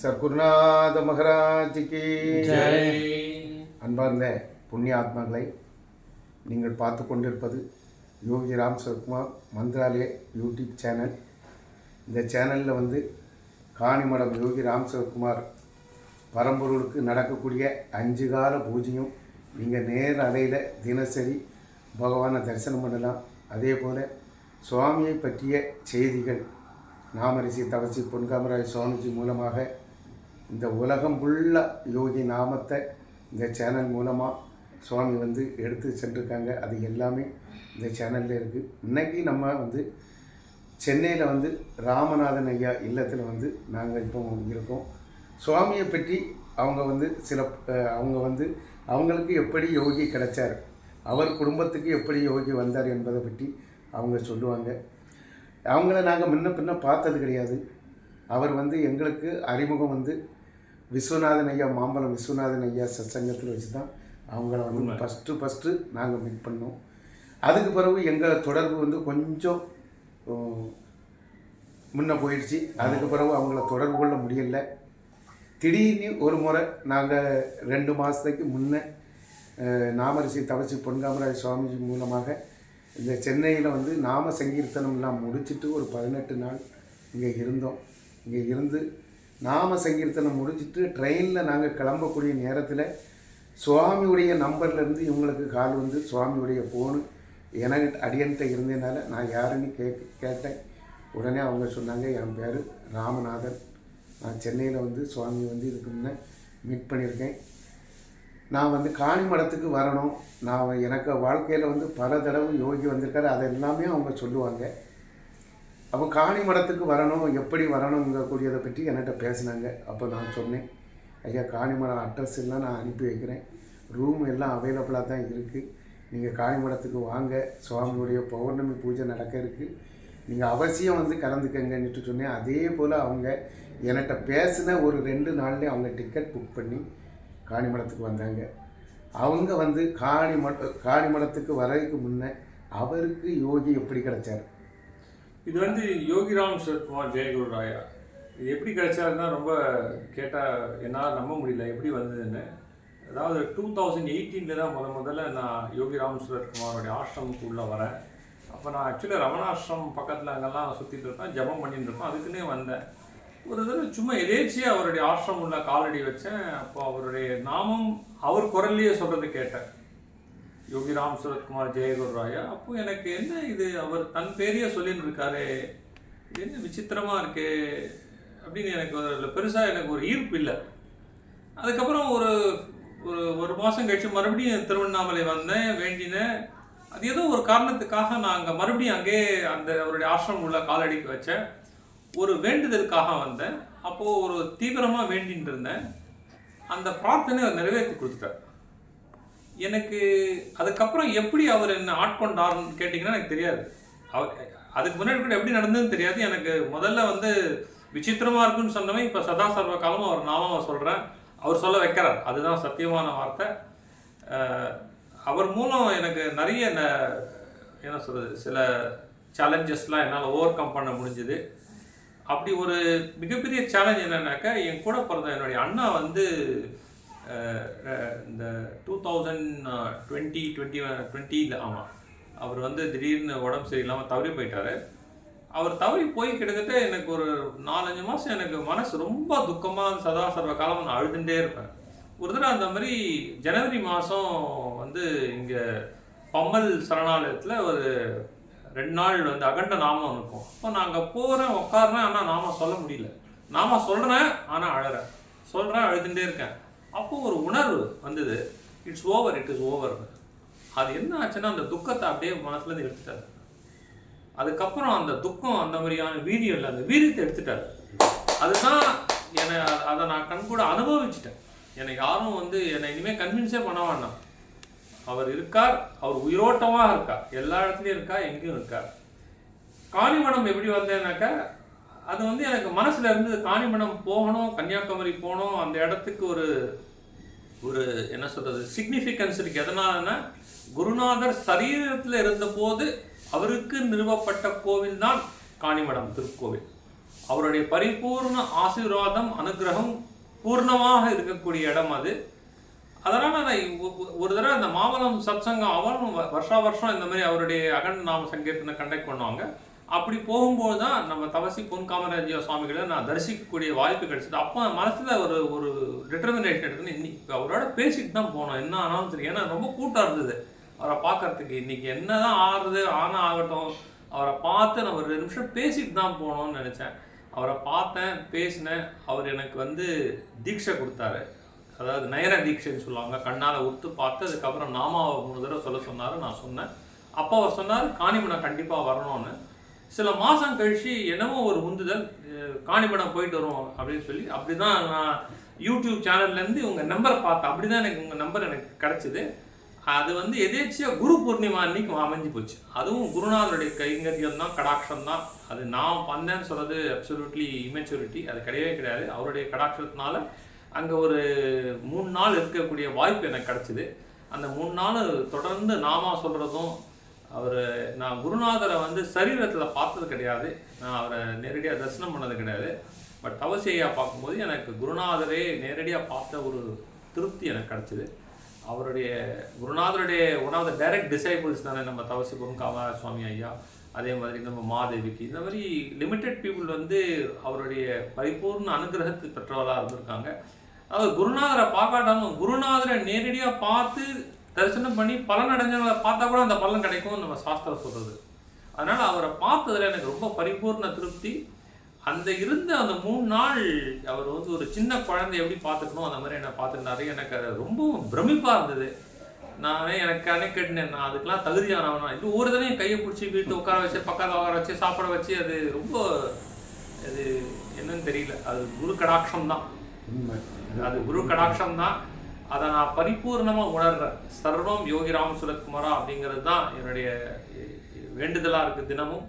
சர்க்குருநாத மகராஜிக்கு அன்பார்ந்த புண்ணிய ஆத்மாக்களை நீங்கள் பார்த்து கொண்டிருப்பது யோகி ராம் சர்க்குமார் மந்திராலய யூடியூப் சேனல். இந்த சேனலில் வந்து காணிமடம் யோகி ராம் சர்க்குமார் பரம்பொருளுக்கு நடக்கக்கூடிய அஞ்சு கால பூஜையும் நீங்கள் நேர் அலையில் தினசரி பகவானை தரிசனம் பண்ணலாம். அதே போல் சுவாமியை பற்றிய செய்திகள் நாமரிசி தவசி பொன்காமராஜ் சுவாமிஜி மூலமாக இந்த உலகம் ஃபுல்லாக யோகி நாமத்தை இந்த சேனல் மூலமாக சுவாமி வந்து எடுத்து சென்றிருக்காங்க. அது எல்லாமே இந்த சேனலில் இருக்குது இன்னைக்கு நம்ம வந்து சென்னையில் வந்து ராமநாதன் ஐயா இல்லத்தில் வந்து நாங்கள் இப்போ இருக்கோம். சுவாமியை பற்றி அவங்க வந்து சில அவங்க வந்து அவங்களுக்கு எப்படி யோகி கிடைச்சார் அவர் குடும்பத்துக்கு எப்படி யோகி வந்தார் என்பதை பற்றி அவங்க சொல்லுவாங்க. அவங்கள நாங்கள் முன்ன பின்ன பார்த்தது கிடையாது. அவர் வந்து எங்களுக்கு அறிமுகம் வந்து விஸ்வநாதன் ஐயா மாம்பழம் விஸ்வநாதன் ஐயா சத்சங்கத்தில் வச்சு தான் அவங்கள வந்து ஃபஸ்ட்டு ஃபஸ்ட்டு நாங்கள் மீட் பண்ணோம். அதுக்கு பிறகு எங்கள் தொடர்பு வந்து கொஞ்சம் முன்ன போயிடுச்சு. அதுக்கு பிறகு அவங்கள தொடர்பு கொள்ள முடியல. திடீர்னு ஒரு முறை நாங்கள் ரெண்டு மாதத்துக்கு முன்னே நாமரிசி தவசி பொன்காமராஜ் சுவாமிஜி மூலமாக இந்த சென்னையில் வந்து நாம சங்கீர்த்தனம்லாம் முடிச்சிட்டு ஒரு பதினெட்டு நாள் இங்கே இருந்தோம். இங்கே இருந்து நாம சங்கீர்த்தனம் முடிஞ்சிட்டு ட்ரெயினில் நாங்கள் கிளம்பக்கூடிய நேரத்தில் சுவாமியுடைய நம்பர்லேருந்து இவங்களுக்கு கால் வந்து சுவாமியுடைய ஃபோனு எனக்கு அடியன்ட்ட இருந்ததுனால நான் யாருன்னு கே கேட்டேன். உடனே அவங்க சொன்னாங்க என் பேர் ராமநாதன். நான் சென்னையில் வந்து சுவாமி வந்து இதுக்கு முன்னே மீட் பண்ணியிருக்கேன். நான் வந்து காணி மடத்துக்கு வரணும். நான் எனக்கு வாழ்க்கையில் வந்து பல தடவை யோகி வந்திருக்காரு. அதை எல்லாமே அவங்க சொல்லுவாங்க. அப்போ காணி மடத்துக்கு வரணும் எப்படி வரணுங்கக்கூடியதை பற்றி என்கிட்ட பேசினாங்க. அப்போ நான் சொன்னேன் ஐயா காணிமடம் அட்ரஸ் எல்லாம் நான் அனுப்பி வைக்கிறேன். ரூம் எல்லாம் அவைலபிளாக தான் இருக்குது நீங்கள் காணிமடத்துக்கு வாங்க. சுவாமியுடைய பௌர்ணமி பூஜை நடக்க இருக்குது நீங்கள் அவசியம் வந்து கலந்துக்கங்கன்னுட்டு சொன்னேன். அதே போல் அவங்க என்கிட்ட பேசின ஒரு ரெண்டு நாள்லேயே அவங்க டிக்கெட் புக் பண்ணி காணிமடத்துக்கு வந்தாங்க. அவங்க வந்து காணிமட காணிமடத்துக்கு வரதுக்கு முன்னே அவருக்கு யோகி எப்படி கிடச்சார்? இது வந்து யோகிராம் சரத்குமார் ஜெயகுரு ராயா. இது எப்படி கிடைச்சாருன்னா ரொம்ப கேட்டால் என்னால் நம்ப முடியல எப்படி வந்ததுன்னு. அதாவது டூ தௌசண்ட் எயிட்டீனில் தான் முத முதல்ல நான் யோகிராம் சரத்குமாரோடைய ஆசிரமத்துக்கு உள்ளே வரேன். அப்போ நான் ஆக்சுவலி ரமணாசிரமம் பக்கத்தில் அங்கெல்லாம் சுற்றிட்டு இருப்பேன் ஜெபம் பண்ணிட்டு இருப்பேன் அதுக்குன்னே வந்தேன். ஒரு தடவை சும்மா எதேச்சியாக அவருடைய ஆசிரமம் உள்ள காலடி வச்சேன். அப்போ அவருடைய நாமம் அவர் குரல்லையே சொல்கிறது கேட்டேன். யோகிராம் சுரத்குமார் ஜெயகுரு ராயா அப்போ எனக்கு என்ன இது? அவர் தன் பேரையே சொல்லின்னு இருக்காரு இது என்ன விசித்திரமாக இருக்கே அப்படின்னு எனக்கு ஒரு பெருசாக எனக்கு ஒரு ஈர்ப்பு இல்லை. அதுக்கப்புறம் ஒரு ஒரு ஒரு மாதம் கழித்து மறுபடியும் திருவண்ணாமலை வந்தேன் வேண்டினேன். அது ஏதோ ஒரு காரணத்துக்காக நான் அங்கே மறுபடியும் அங்கேயே அந்த அவருடைய ஆசிரமம் உள்ள காலடிக்கு வச்சேன். ஒரு வேண்டுதலுக்காக வந்தேன். அப்போது ஒரு தீவிரமாக வேண்டின்னு இருந்தேன். அந்த பிரார்த்தனை அவர் நிறைவேற்றி கொடுத்துட்டேன் எனக்கு அதுக்கப்புறம் எப்படி அவர் என்ன ஆட்கொண்டார்னு கேட்டிங்கன்னா எனக்கு தெரியாது. அவர் அதுக்கு முன்னாடி கூட எப்படி நடந்ததுன்னு தெரியாது. எனக்கு முதல்ல வந்து விசித்திரமாக இருக்குன்னு சொன்னவன் இப்போ சதா சர்வ காலமும் அவர் நாம சொல்கிறேன் அவர் சொல்ல வைக்கிறார். அதுதான் சத்தியமான வார்த்தை. அவர் மூலம் எனக்கு நிறைய என்ன சொல்கிறது சில சேலஞ்சஸ்லாம் என்னால் ஓவர் கம் பண்ண முடிஞ்சுது. அப்படி ஒரு மிகப்பெரிய சேலஞ்ச் என்னன்னாக்கா என் கூட பிறந்த என்னுடைய அண்ணா வந்து இந்த டூ தௌசண்ட் டுவெண்ட்டி டுவெண்ட்டி டுவெண்ட்டியில் ஆமாம் அவர் வந்து திடீர்னு உடம்பு சரியில்லாமல் தவறி போயிட்டாரு. அவர் தவறி போய் கிட்டத்தட்ட எனக்கு ஒரு நாலஞ்சு மாதம் எனக்கு மனசு ரொம்ப துக்கமாக சதா சர்வ காலம் நான் அழுதுகிட்டே இருப்பேன். ஒரு தடவை அந்த மாதிரி ஜனவரி மாதம் வந்து இங்கே பம்மல் சரணாலயத்தில் ஒரு ரெண்டு நாள் வந்து அகண்ட நாமம் இருக்கும். அப்போ நான் அங்கே போகிறேன் உட்காடுறேன் ஆனால் நாம சொல்ல முடியல. நாம சொல்கிறேன் ஆனால் அழறேன். சொல்கிறேன் அழுதுகிட்டே இருக்கேன். அப்போ ஒரு உணர்வு வந்தது. It's over it is over அது என்ன ஆச்சுன்னா அந்த துக்கத்தை அப்படியே மனசுலேருந்து எடுத்துட்டாரு. அதுக்கப்புறம் அந்த துக்கம் அந்த மாதிரியான வீரியம் இல்லை அந்த வீரியத்தை எடுத்துட்டாரு. அதுதான் என்னை அதை நான் கண் கூட அனுபவிச்சிட்டேன். என்னை யாரும் வந்து என்னை இனிமேல் கன்வின்ஸே பண்ண வேண்டாம். அவர் இருக்கார் அவர் உயிரோட்டமாக இருக்கார். எல்லா இடத்துலையும் இருக்கார் எங்கேயும் இருக்கார். காணிமடம் எப்படி வந்தேன்னாக்கா அது வந்து எனக்கு மனசுல இருந்து காணிமடம் போகணும் கன்னியாகுமரி போகணும் அந்த இடத்துக்கு ஒரு ஒரு என்ன சொல்றது சிக்னிஃபிகன்ஸ் இருக்கு. எதனாலன்னா குருநாதர் சரீரத்தில் இருந்தபோது அவருக்கு நிறுவப்பட்ட கோவில் தான் காணிமடம் திருக்கோவில். அவருடைய பரிபூர்ண ஆசீர்வாதம் அனுகிரகம் பூர்ணமாக இருக்கக்கூடிய இடம் அது. அதனால் நான் ஒரு தடவை அந்த மாமலம் சத்சங்கம் அவரும் வருஷா வருஷம் இந்த மாதிரி அவருடைய அகண்ட நாம சங்கீர்த்தனை கண்டக்ட் பண்ணுவாங்க அப்படி போகும்போது தான் நம்ம தவசி பொன் காமராஜியா சுவாமிகளை நான் தரிசிக்கக்கூடிய வாய்ப்பு கிடைச்சது. அப்போ மனசில் ஒரு ஒரு டிட்டர்மினேஷன் எடுத்துன்னு இன்னைக்கு அவரோட பேசிட்டு தான் போனோம். என்ன ஆனாலும் சரி. ஏன்னா ரொம்ப கூட்டம் இருந்தது. அவரை பார்க்கறதுக்கு இன்னைக்கு என்னதான் ஆறுது ஆனால் ஆகட்டும். அவரை பார்த்து நான் ஒரு ரெண்டு நிமிஷம் பேசிட்டு தான் போனோம்னு நினச்சேன். அவரை பார்த்தேன் பேசினேன். அவர் எனக்கு வந்து தீட்சை கொடுத்தாரு. அதாவது நயன தீட்சைன்னு சொல்லுவாங்க. கண்ணால் உத்து பார்த்து அதுக்கப்புறம் நாமாவை மூணு தடவை சொல்ல சொன்னார் நான் சொன்னேன். அப்போ அவர் சொன்னார் காணிமனை கண்டிப்பாக வரணும்னு. சில மாதம் கழிச்சு என்னமோ ஒரு உந்துதல் அஹ் காணிமடம் போயிட்டு வரும் அப்படின்னு சொல்லி அப்படி தான் நான் யூடியூப் சேனல்லேருந்து உங்கள் நம்பர் பார்த்தேன். அப்படி தான் எனக்கு உங்கள் நம்பர் எனக்கு கிடச்சிது. அது வந்து எதேச்சியாக குரு பூர்ணிமா அன்னைக்கு அமைஞ்சு போச்சு. அதுவும் குருநாதருடைய கைங்கரியம் தான் கடாட்சம் தான். அது நான் வந்தேன்னு சொல்கிறது அப்சல்யூட்லி இமெச்சூரிட்டி அது கிடையவே கிடையாது. அவருடைய கடாட்சத்தினால அங்கே ஒரு மூணு நாள் இருக்கக்கூடிய வாய்ப்பு எனக்கு கிடச்சிது. அந்த மூணு நாள் தொடர்ந்து நாமா சொல்கிறதும் அவர் நான் குருநாதரை வந்து சரீரத்தில் பார்த்தது கிடையாது. நான் அவரை நேரடியாக தரிசனம் பண்ணது கிடையாது. பட் தவசையா பார்க்கும்போது எனக்கு குருநாதரே நேரடியாக பார்த்த ஒரு திருப்தி எனக்கு கிடச்சிது. அவருடைய குருநாதருடைய one of the direct disciples தானே நம்ம தவசி பொன்காம சுவாமி ஐயா. அதே மாதிரி நம்ம மாதேவிக்கு. இந்த மாதிரி லிமிட்டெட் பீப்புள் வந்து அவருடைய பரிபூர்ண அனுகிரகத்தை பெற்றவர்களாக இருந்திருக்காங்க. அதாவது குருநாதரை பார்க்காட்டாலும் குருநாதரை நேரடியாக பார்த்து தரிசனம் பண்ணி பலன் அடைஞ்சவங்களை பார்த்தா கூட அந்த பலன் கிடைக்கும் நம்ம சாஸ்திரம் சொல்றது. அதனால அவரை பார்த்ததுல எனக்கு ரொம்ப பரிபூர்ண திருப்தி. அந்த இருந்த அந்த மூணு நாள் அவர் வந்து ஒரு சின்ன குழந்தை எப்படி பார்த்துக்கணும் அந்த மாதிரி என்ன பார்த்துருந்தாரு எனக்கு அது ரொம்ப பிரமிப்பா இருந்தது. நானே எனக்கு அன்னைக்கு கேட்டேன் நான் அதுக்கெல்லாம் தகுதியானவனா. இது ஒரு தடவை கையை பிடிச்சி வீட்டு உட்கார வச்சு பக்கத்தில் உட்கார வச்சு சாப்பிட வச்சு அது ரொம்ப அது என்னன்னு தெரியல. அது குரு கடாட்சம் தான். அது குரு கடாட்சம் தான். அதை நான் பரிபூர்ணமாக உணர்றேன். சர்வம் யோகி ராம் சுரத்குமாரா அப்படிங்கிறது தான் என்னுடைய வேண்டுதலாக இருக்குது தினமும்.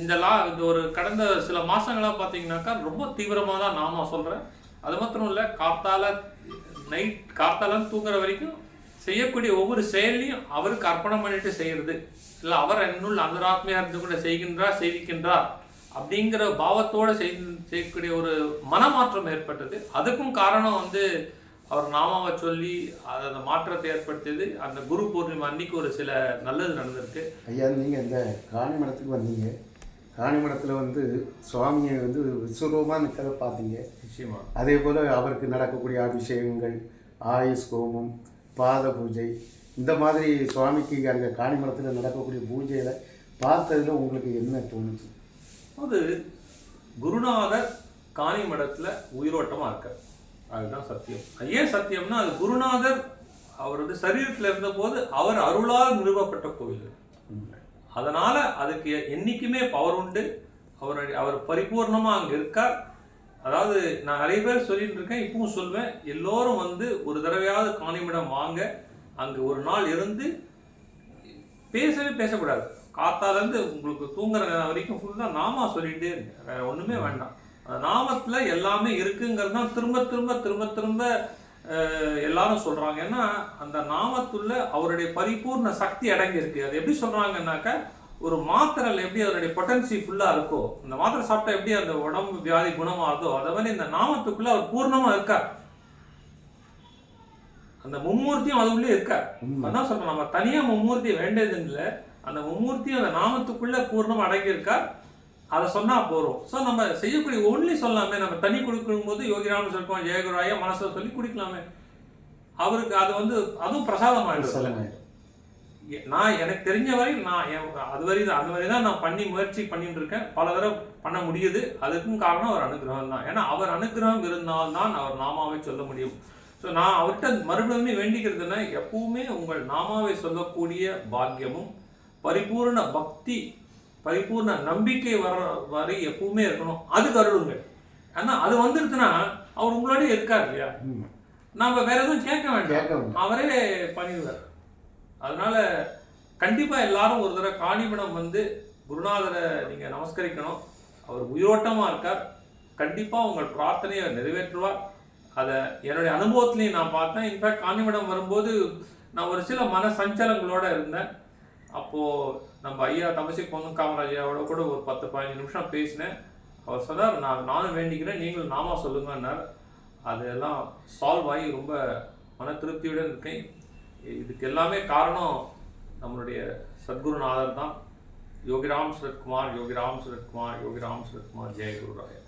இந்த லா இந்த ஒரு கடந்த சில மாதங்களாக பார்த்தீங்கன்னாக்கா ரொம்ப தீவிரமாக தான் நாம சொல்கிறேன் அது மாத்திரம் இல்லை காத்தால நைட் காத்தால தூங்குற வரைக்கும் செய்யக்கூடிய ஒவ்வொரு செயலையும் அவருக்கு அர்ப்பணம் பண்ணிட்டு செய்கிறது இல்லை அவர் என்னுள் அந்தராத்மையாக இருந்து கூட செய்கின்றார் செய்விக்கின்றார் அப்படிங்கிற பாவத்தோடு செய் செய்யக்கூடிய ஒரு மனமாற்றம் ஏற்பட்டது. அதுக்கும் காரணம் வந்து அவர் நாமாவை சொல்லி அது அந்த மாற்றத்தை ஏற்படுத்தியது. அந்த குரு பூர்ணிமா அன்னைக்கு ஒரு சில நல்லது நடந்திருக்கு. ஐயா நீங்கள் இந்த காணிமடத்துக்கு வந்தீங்க. காணிமடத்தில் வந்து சுவாமியை வந்து விஸ்வரூபமாக நிற்கிறத பார்த்தீங்க. நிச்சயமா. அதே போல் அவருக்கு நடக்கக்கூடிய அபிஷேகங்கள் ஆயுஷ் ஹோமம் பாத பூஜை இந்த மாதிரி சுவாமிக்கு அங்கே காணிமடத்தில் நடக்கக்கூடிய பூஜையில் பார்த்ததுல உங்களுக்கு என்ன தோணுச்சு? அது குருநாதர் காணி மடத்துல உயிரோட்டமா இருக்கார். அதுதான் சத்தியம். ஏன் சத்தியம்னா அது குருநாதர் அவர் வந்து இருந்தபோது அவர் அருளால் நிறுவப்பட்ட கோவில் அதனால் அதுக்கு என்னைக்குமே பவர் உண்டு. அவர் அவர் பரிபூர்ணமாக அங்கே இருக்கார். அதாவது நான் நிறைய பேர் சொல்லிட்டு இருக்கேன் இப்பவும் சொல்வேன். எல்லோரும் வந்து ஒரு தடவையாவது காணிமிடம் வாங்க. அங்கே ஒரு நாள் இருந்து பேசவே பேசக்கூடாது. காத்தாலேருந்து உங்களுக்கு தூங்குற நேரம் வரைக்கும் ஃபுல்லாக நாமா சொல்லிகிட்டே இருங்க. வேற வேண்டாம். நாமத்துல எல்லாமே இருக்குங்கிறது தான் திரும்ப திரும்ப திரும்ப திரும்ப எல்லாரும் சொல்றாங்க. ஏன்னா அந்த நாமத்துள்ள அவருடைய பரிபூர்ண சக்தி அடங்கி இருக்கு அது எப்படி சொல்றாங்கன்னாக்க ஒரு மாத்திரையில் எப்படி அதனுடைய பொட்டன்சி ஃபுல்லா இருக்கோ இந்த மாத்திரை சாப்பிட்டா எப்படி அந்த உடம்பு வியாதி குணமாகுதோ அதை மாதிரி இந்த நாமத்துக்குள்ள அவர் பூர்ணமா இருக்கார். அந்த மும்மூர்த்தியும் அதுக்குள்ளே இருக்கார். உண்மை. அதான் சொல்றேன் நம்ம தனியா மும்மூர்த்தியை வேண்டியது இல்லை. அந்த மும்மூர்த்தியும் அந்த நாமத்துக்குள்ள பூர்ணமா அடங்கி இருக்கார் அதை சொன்னா போறோம். ஸோ நம்ம செய்யக்கூடிய ஒன்லி சொல்லாமே நம்ம தண்ணி குடிக்கும் போது யோகிராமன் சொல்லுவோம் ஜெயகுராயா மனசுல சொல்லி குடிக்கலாமே. அவருக்கு அது வந்து அதுவும் பிரசாதம் ஆயிடும் நான் எனக்கு தெரிஞ்ச வரை நான் அது வரை தான் அது வரை தான் நான் பண்ணி முயற்சி பண்ணிட்டு இருக்கேன் பல தடவை பண்ண முடியுது. அதுக்கும் காரணம் அவர் அனுகிரகம் தான். ஏன்னா அவர் அனுகிரகம் இருந்தால்தான் அவர் நாமாவை சொல்ல முடியும். ஸோ நான் அவர்கிட்ட மறுபடியும் வேண்டிக்கிறதுனா எப்பவுமே உங்கள் நாமாவை சொல்லக்கூடிய பாக்கியமும் பரிபூர்ண பக்தி பரிபூர்ண நம்பிக்கை வர வரை எப்பவுமே இருக்கணும். அதுக்கு அருளுங்க ஏன்னா அது வந்துருச்சுன்னா அவர் உங்களோடய இருக்கார் இல்லையா. நாம வேற எதுவும் கேட்க வேண்டாம். அவரே பண்ணிடுவார். அதனால கண்டிப்பா எல்லாரும் ஒரு தடவை காணிமடம் வந்து குருநாதரை நீங்க நமஸ்கரிக்கணும். அவர் உயிரோட்டமா இருக்கார். கண்டிப்பா உங்கள் பிரார்த்தனையை நிறைவேற்றுவார். அதை என்னுடைய அனுபவத்திலையும் நான் பார்த்தேன். இன்ஃபேக்ட் காணிமடம் வரும்போது நான் ஒரு சில மன சஞ்சலங்களோட இருந்தேன். அப்போ நம்ம ஐயா தமசி பொண்ணு காமராஜாவோட கூட ஒரு பத்து பதினஞ்சு நிமிஷம் பேசினேன். அவர் சொன்னார் நான் நானும் வேண்டிக்கிறேன் நீங்களும் நாமா சொல்லுங்கன்னார். அதெல்லாம் சால்வ் ஆகி ரொம்ப மன திருப்தியுடன் இருக்கேன். இதுக்கு எல்லாமே காரணம் நம்மளுடைய சத்குருநாதர் தான். யோகிராம் சரத்குமார் யோகிராம் சரத்குமார் யோகிராம் சரத்குமார் ஜெயகுருராயர்